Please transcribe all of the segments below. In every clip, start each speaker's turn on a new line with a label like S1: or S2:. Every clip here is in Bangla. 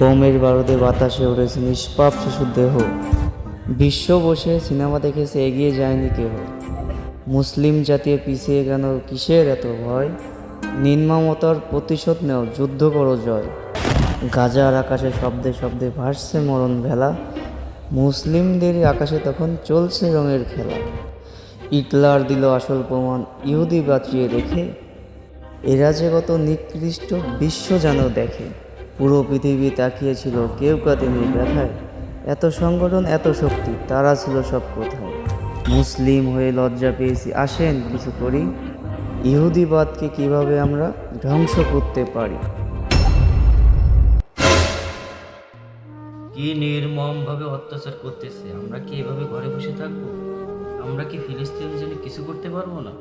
S1: বোমের বারুদে বাতাসে উড়েছে নিষ্পাপ শিশুর দেহ। বিশ্ব বসে সিনেমা দেখেছে এগিয়ে যায়নি কেহ। মুসলিম জাতীয় পিছিয়ে কেন কিসের এত ভয়? নির্মমতার প্রতিশোধ নেও, যুদ্ধ করো জয়। গাজার আকাশে শব্দে শব্দে ভাসছে মরণ ভেলা। মুসলিমদের আকাশে তখন চলছে রঙের খেলা। ইটলার দিল আসল প্রমাণ ইহুদি বাঁচিয়ে রেখে। এরা যে কত নিকৃষ্ট বিশ্ব যেন দেখে। পুরো পৃথিবী তাকিয়েছিল কেউ কাঁদেনি ব্যথায়। এত সংগঠন, এত শক্তি, তারা ছিল সব কোথায়? মুসলিম হয়ে লজ্জা পেয়েছি, আসেন কিছু করি। ইহুদিবাদকে কীভাবে আমরা ধ্বংস করতে পারি?
S2: কি নির্মম ভাবে অত্যাচার করতেছে? আমরা কি এভাবে ঘরে বসে থাকব? আমরা কি ফিলিস্তিনের জন্য কিছু করতে পারব না?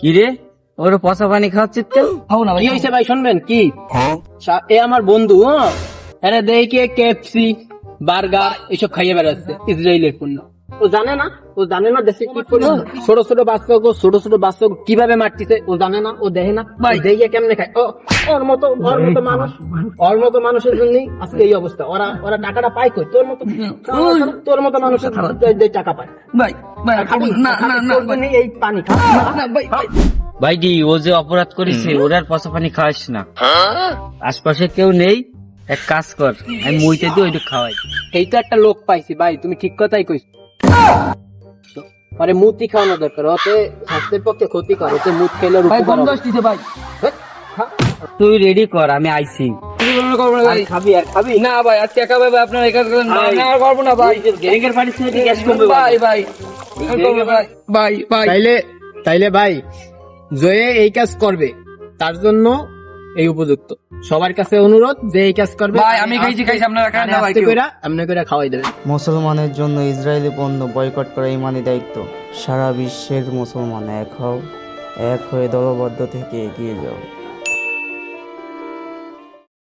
S1: কি রে? ওর পচা পানি খাওয়াচ্ছিস কেন?
S3: কি ভাই শুনবেন কি? এ আমার বন্ধু হ্যাঁ। এরা দেখে কেএফসি বার্গার এসব খাইয়ে বেড়াচ্ছে ইসরায়েলের পণ্য। ও জানে না ও জানে না দেশে কি করে ছোট ছোট বাচ্চাকে ছোট ছোট বাচ্চাকে কীভাবে মারতেছে ও জানে না ও দেখে না। দেখে কেমনে খায়? ও ওর মতো ওর মতো মানুষ ওর মতো মানুষের জন্যই আজকে এই অবস্থা। ওরা ওরা টাকাটা পায় কই? তোর মতো তোর মতো মানুষের যে টাকা পায়।
S4: ভাই ভাই না না না
S3: এই পানি খা
S4: না ভাই ভাই।
S1: ভাইডি ও যে অপরাধ করেছে ওর আর পচা পানি খাওয়াস না। আশপাশে কেউ নেই এক কাজ কর আমি মুইতে দিয়ে ওইটা খাওয়াই।
S3: এই তো একটা লোক পাইছি ভাই তুমি ঠিক কথাই কইছ। আরে মুতি খাওয়ানো দরকার ওতে স্বাস্থ্যের পক্ষে ক্ষতিকর ওতে মুত খেলে
S4: ভাই বন্ধ। আসতেছে ভাই।
S1: তুই রেডি কর আমি আইছি।
S3: খাবি আর খাবি?
S4: না ভাই আজকে একা ভাই আপনার একা করেন না। না, আর পারব না ভাই।
S3: গ্যাংয়ের পানি ছেড়ে গ্যাস কমবে
S4: ভাই ভাই ভাই। ভাই ভাই।
S3: তাইলে তাইলে ভাই জয়ে এই কাজ করবে। তার জন্য এই উপযুক্ত। সবার কাছে অনুরোধ যে এই কাজ করবে
S4: ভাই আমি খাইছি খাইছি আপনারা খান না ভাই
S3: আস্তে
S4: কেউ।
S3: কইরা করে খাওয়াই দেবেন।
S1: মুসলমানের জন্য ইসরায়েলি পণ্য বয়কট করা ইমানি দায়িত্ব। সারা বিশ্বের মুসলমান এক হও এক হয়ে দলবদ্ধ থেকে এগিয়ে যাও।